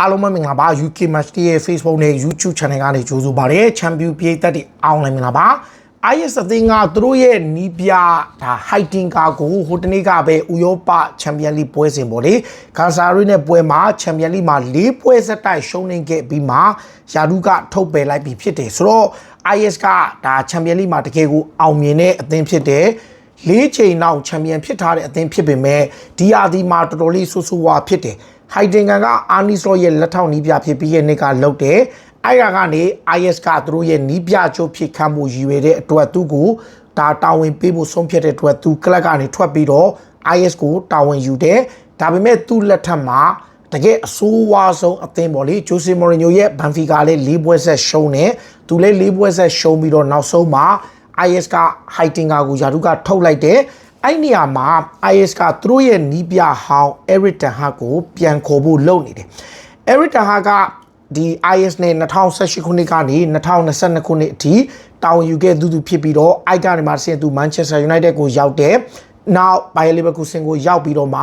အားလုံးပဲမင်္ဂလာပါ UK Match ရဲ့ Facebook နဲ့ YouTube Channel ကနေကြိုဆိုပါရစေ။ Champion ပြည်သက်တွေအောင်လည်းမင်္ဂလာပါ။ IS အသင်းကသူတို့ရဲ့နီးပြဒါ Hiding ကာကိုဟိုတနေ့ကပဲဥရောပ Champion League ပွဲစဉ်ပေါ့လေ။ကာဆာရီနဲ့ပွဲမှာ Champion League မှာ၄ပွဲဆက်တိုက်ရှုံးနေခဲ့ပြီးမှယာဒူကထုတ်ပယ်လိုက်ပြီဖြစ်တယ်ဆိုတော့ IS ကဒါ Champion League မှာတကယ်ကိုအောင်မြင်တဲ့အသင်းဖြစ်တယ်။လေးချိန်နောက်ချန်ပီယံဖြစ်ထားတဲ့အသင်းဖြစ်ပေမဲ့ဒီယာဒီမှာတော်တော်လေးဆူဆူဝါဖြစ်တယ် ဟိုက်တင်ကန်ကအာနီစလော့ရဲ့လက်ထောက်နီးပြဖြစ်ပြီးရဲ့နေ့ကလုတ်တယ်အဲ့ဒါကနေ IS ကသူတို့ရဲ့နီးပြချုပ်ဖြစ်ခံမှုရည်ရွယ်တဲ့အတွက်သူကိုဒါတာဝန်ပေးဖို့ဆုံးဖြတ်တဲ့အတွက်သူကလပ်ကနေထွက်ပြီးတော့ IS ကိုတာဝန်ယူတယ်ဒါပေမဲ့သူ့လက်ထက်မှာတကယ်အဆိုးဝါးဆုံးအသင်းပေါ့လေဂျိုစီမော်ရီညိုရဲ့ဘန်ဖီကာလည်း၄ပွဲဆက်ရှုံးတယ်သူလည်း၄ပွဲဆက်ရှုံးပြီးတော့နောက်ဆုံးမှာ IS က Heitinga ကိုယာဒုကထုတ်လိုက်တယ် အဲ့နေရာမှာ IS ကသူတို့ရဲ့နီးပြဟောင်း Eric Ten Hag ကိုပြန်ခေါ်ဖို့လုပ်နေတယ် Eric Ten Hag ကဒီ IS နဲ့2018ခုနှစ်ကနေ2022ခုနှစ်အထိတာဝန်ယူခဲ့သူသူဖြစ်ပြီးတော့အိုက်ကနေမှဆင်သူ Manchester United ကိုရောက်တယ်နောက် Bayer Leverkusen ကိုရောက်ပြီးတော့မှ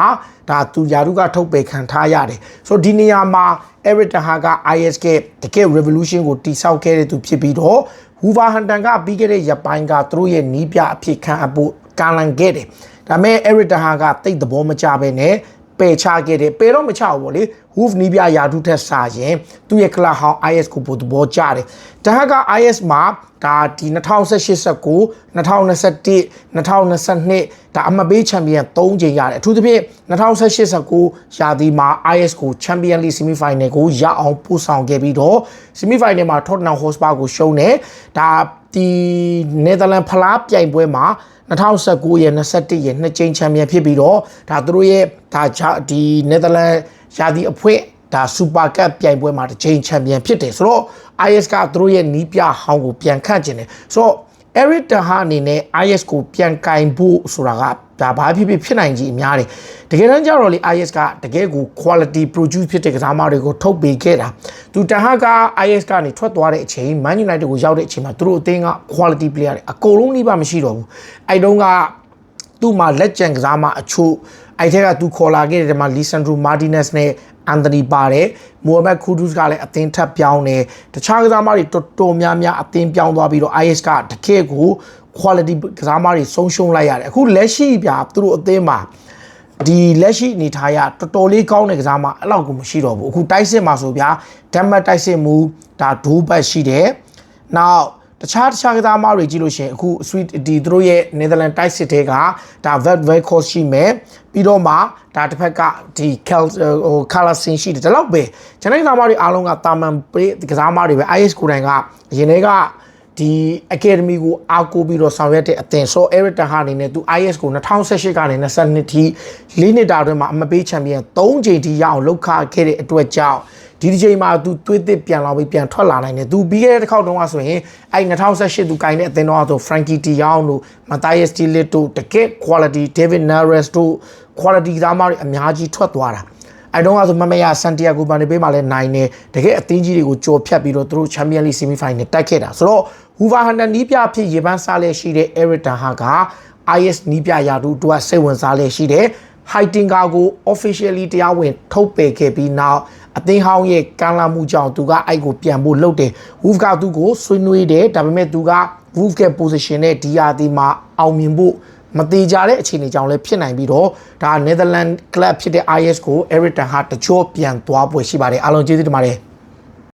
ဒါသူယာရုကထုတ်ပယ်ခံထားရတယ်ဆိုတော့ဒီနေရာမှာ Eric Ten Hag က IS ကတကယ် revolution ကိုတိဆောက်ခဲ့တဲ့သူဖြစ်ပြီးတော့ Hoover Hunter ကပြီးခဲ့တဲ့ရက်ပိုင်းကသူတို့ရဲ့နီးပြအဖြစ်ခံအပ်ဖို့ ကာလန်ခဲ့တယ်ဒါပေမဲ့ Eric Ten Hag ကတိတ်သဘောမကျဘဲနဲ့ပယ်ချခဲ့တယ်ပယ်တော့မချဘူးဗောလေ Hoof နီးပြယာထုထက်စာရင်သူ့ရဲ့ကလပ်ဟောင်း IS ကိုပို့သဘောကျတယ်တဟက IS မှာဒါဒီ2018 2021 2022ဒါအမပေးချန်ပီယံ3ချိန်ရတယ်အထူးသဖြင့်2018 19ရာသီမှာ IS ကိုချန်ပီယံလိဆီမီဖိုင်နယ်ကိုရအောင်ပို့ဆောင်ခဲ့ပြီးတော့ဆီမီဖိုင်နယ်မှာ Tottenham Hotspur ကိုရှုံးတယ်ဒါဒီနယ်သာလန်ဖလားပြိုင်ပွဲမှာ 2019ရဲ့21ရဲ့နှစ်ကြိမ်ချန်ပီယံဖြစ်ပြီးတော့ဒါသူတို့ရဲ့ဒါဒီနယ်သာလန်ရာသီအဖွဲဒါစူပါကပ်ပြိုင်ပွဲမှာတစ်ချိန်ချန်ပီယံဖြစ်တယ်ဆိုတော့ IS ကသူတို့ရဲ့နီးပြဟောင်းကိုပြန်ခန့်ကျင်တယ်ဆိုတော့ Eric Ten Hag အနေနဲ့ IS ကိုပြန်ကင်ဖို့ဆိုတာက ဒါဘာဖြစ်ဖြစ်ဖြစ်နိုင်ကြီးအများတယ်တကယ်တမ်းကျတော့လေ IS ကတကယ်ကို quality produce ဖြစ်တဲ့ကစားမတွေကိုထုတ်ပေးခဲ့တာသူ Ten Hag က IS ကနေထွက်သွားတဲ့အချိန် Man United ကိုရောက်တဲ့အချိန်မှာသူတို့အသင်းက quality player တွေအကုန်လုံးနှိပါမရှိတော့ဘူးအဲ့တုန်းကသူ့မှာလက်ကျန်ကစားမအချို့အဲ့ထက်ကသူခေါ်လာခဲ့တဲ့မှာ Lisandro Martinez နဲ့အန်တိုနီပါတယ်မိုဟာမက်ခူဒုစ်ကလည်းအသင်းထပ်ပြောင်းတယ်တခြားကစားမတွေတော်တော်များများအသင်းပြောင်းသွားပြီးတော့ IS ကတကယ့်ကို quality ကစားမတွေဆုံးရှုံးလိုက်ရတယ်အခုလက်ရှိပြသူတို့အသင်းမှာဒီလက်ရှိအနေထားရတော်တော်လေးကောင်းတဲ့ကစားမအဲ့လောက်ကိုမရှိတော့ဘူးအခုတိုက်စစ်မှာဆိုဗျာဓမ္မတိုက်စစ်မှုဒါဒိုးဘတ်ရှိတယ်နောက်တခြားတခြားကစားမတွေကြည့်လို့ရှိရင်အခု sweet ဒီသူတို့ရဲ့ Netherlands တိုက်စစ်တွေကဒါ vet very cost ရှိမယ်ပြီးတော့မှဒါတစ်ဖက်ကဒီ cal ဟို color scene ရှိတယ်ဒါတော့ပဲကျွန်တော်ကစားမတွေအားလုံးကတာမန်ပေးကစားမတွေပဲ IS ကိုယ်တိုင်ကအရင်တည်းက ဒီ academy ကိုအားကိုးပြီးတော့ဆောင်ရွက်တဲ့အသင် so Eric Ten Hag အနေနဲ့သူ IS ကို2018ကနေ22ထိ၄နှစ်တာအတွင်းမှာအမပေးချန်ပီယံ3ချိန်ထိရအောင်လောက်ခခဲ့တဲ့အတွက်ကြောင့်ဒီဒီချိန်မှာသူသွေးသစ်ပြန်လာပြီးပြန်ထွက်လာနိုင်တယ်သူပြီးခဲ့တဲ့တစ်ခေါက်တုန်းကဆိုရင်အဲ့2018သူကင်တဲ့အသင်းတော်ဆို Frankie De Jong တို့ Matthias De Ligt တို့တကယ့် quality David Neres တို့ quality သားမတွေအများကြီးထွက်သွားတာ အဲ့တော့ဆိုမမရဆန်တီယာဂိုဘာနေပေးမှလည်းနိုင်နေတကယ်အသင်းကြီးတွေကိုကြော်ဖြတ်ပြီးတော့သူတို့ချန်ပီယံလိဆီမီဖိုင်နယ်တိုက်ခဲ့တာဆိုတော့ဟူဗာဟန်တန်နီးပြဖြစ်ရေပန်းစားလက်ရှိတဲ့ Eric Ten Hag က IS နီးပြရာတူသူကစိတ်ဝင်စားလက်ရှိတဲ့ Heiting ကာကို officially တရားဝင် ထုတ်ပယ်ခဲ့ပြီးနောက်အသင်းဟောင်းရဲ့ကမ်းလှမ်းမှုကြောင့်သူကအဲ့ကိုပြန်ဖို့လုပ်တယ် Wolf ကသူ့ကိုဆွေးနွေးတယ်ဒါပေမဲ့သူက Wolf ရဲ့ position နဲ့ဒီယာဒီမှာအောင်မြင်ဖို့ မသေးကြတဲ့အခြေအနေကြောင့်လည်းဖြစ်နိုင်ပြီးတော့ဒါ Netherlands club ဖြစ်တဲ့ IS ကို Eric Ten Hag တချို့ပြန်သွားပွဲရှိပါတယ်အားလုံးကျေးဇူးတင်ပါတယ်